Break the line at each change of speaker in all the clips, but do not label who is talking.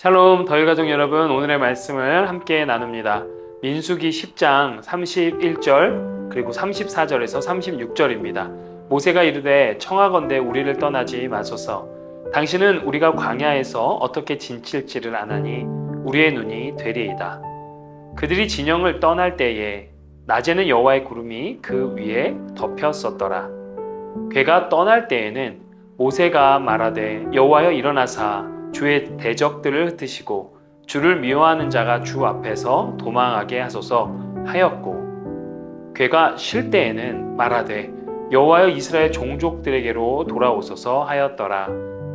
샬롬 더일 가족 여러분 오늘의 말씀을 함께 나눕니다. 민수기 10장 31절 그리고 34절에서 36절입니다. 모세가 이르되 청하건대 우리를 떠나지 마소서 당신은 우리가 광야에서 어떻게 진칠지를 아나니 우리의 눈이 되리이다. 그들이 진영을 떠날 때에 낮에는 여호와의 구름이 그 위에 덮였었더라. 괴가 떠날 때에는 모세가 말하되 여호와여 일어나사 주의 대적들을 흩으시고 주를 미워하는 자가 주 앞에서 도망하게 하소서 하였고 괴가 쉴 때에는 말하되 여호와여 이스라엘 종족들에게로 돌아오소서 하였더라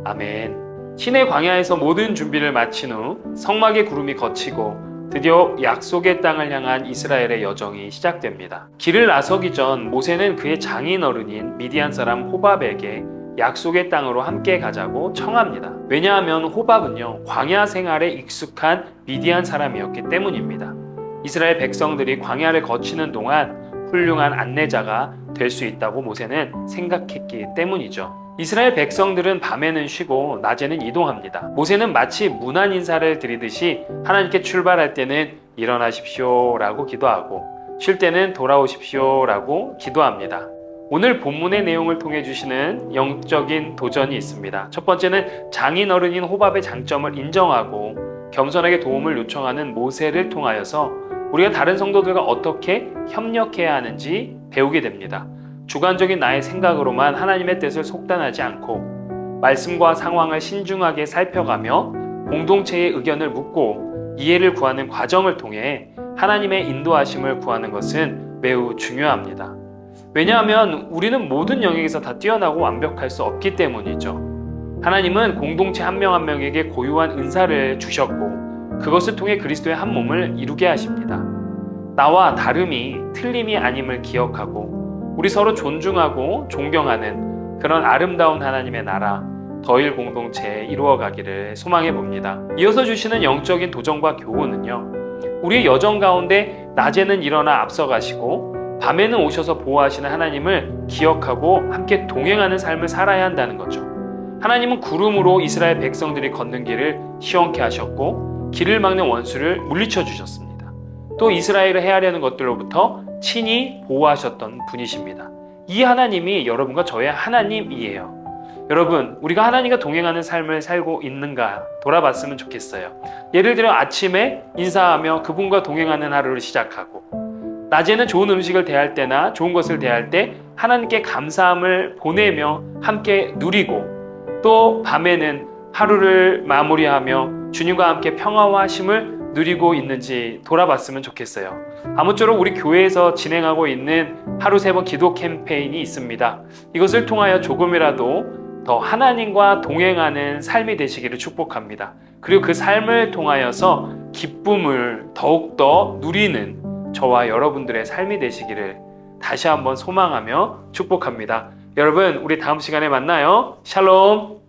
아멘 신의 광야에서 모든 준비를 마친 후 성막의 구름이 걷히고 드디어 약속의 땅을 향한 이스라엘의 여정이 시작됩니다. 길을 나서기 전 모세는 그의 장인 어른인 미디안 사람 호밥에게 약속의 땅으로 함께 가자고 청합니다. 왜냐하면 호밥은요, 광야 생활에 익숙한 미디안 사람이었기 때문입니다. 이스라엘 백성들이 광야를 거치는 동안 훌륭한 안내자가 될 수 있다고 모세는 생각했기 때문이죠. 이스라엘 백성들은 밤에는 쉬고 낮에는 이동합니다. 모세는 마치 문안 인사를 드리듯이 하나님께 출발할 때는 일어나십시오 라고 기도하고 쉴 때는 돌아오십시오 라고 기도합니다. 오늘 본문의 내용을 통해 주시는 영적인 도전이 있습니다. 첫 번째는 장인 어른인 호밥의 장점을 인정하고 겸손하게 도움을 요청하는 모세를 통하여서 우리가 다른 성도들과 어떻게 협력해야 하는지 배우게 됩니다. 주관적인 나의 생각으로만 하나님의 뜻을 속단하지 않고 말씀과 상황을 신중하게 살펴가며 공동체의 의견을 묻고 이해를 구하는 과정을 통해 하나님의 인도하심을 구하는 것은 매우 중요합니다. 왜냐하면 우리는 모든 영역에서 다 뛰어나고 완벽할 수 없기 때문이죠. 하나님은 공동체 한명한 명에게 고유한 은사를 주셨고 그것을 통해 그리스도의 한 몸을 이루게 하십니다. 나와 다름이 틀림이 아님을 기억하고 우리 서로 존중하고 존경하는 그런 아름다운 하나님의 나라 더일 공동체에 이루어가기를 소망해 봅니다. 이어서 주시는 영적인 도전과 교훈은요. 우리의 여정 가운데 낮에는 일어나 앞서가시고 밤에는 오셔서 보호하시는 하나님을 기억하고 함께 동행하는 삶을 살아야 한다는 거죠. 하나님은 구름으로 이스라엘 백성들이 걷는 길을 시원케 하셨고 길을 막는 원수를 물리쳐 주셨습니다. 또 이스라엘을 헤아려는 것들로부터 친히 보호하셨던 분이십니다. 이 하나님이 여러분과 저의 하나님이에요. 여러분, 우리가 하나님과 동행하는 삶을 살고 있는가 돌아봤으면 좋겠어요. 예를 들어 아침에 인사하며 그분과 동행하는 하루를 시작하고 낮에는 좋은 음식을 대할 때나 좋은 것을 대할 때 하나님께 감사함을 보내며 함께 누리고 또 밤에는 하루를 마무리하며 주님과 함께 평화와 쉼을 누리고 있는지 돌아봤으면 좋겠어요. 아무쪼록 우리 교회에서 진행하고 있는 하루 세 번 기도 캠페인이 있습니다. 이것을 통하여 조금이라도 더 하나님과 동행하는 삶이 되시기를 축복합니다. 그리고 그 삶을 통하여서 기쁨을 더욱더 누리는 저와 여러분들의 삶이 되시기를 다시 한번 소망하며 축복합니다. 여러분, 우리 다음 시간에 만나요. 샬롬!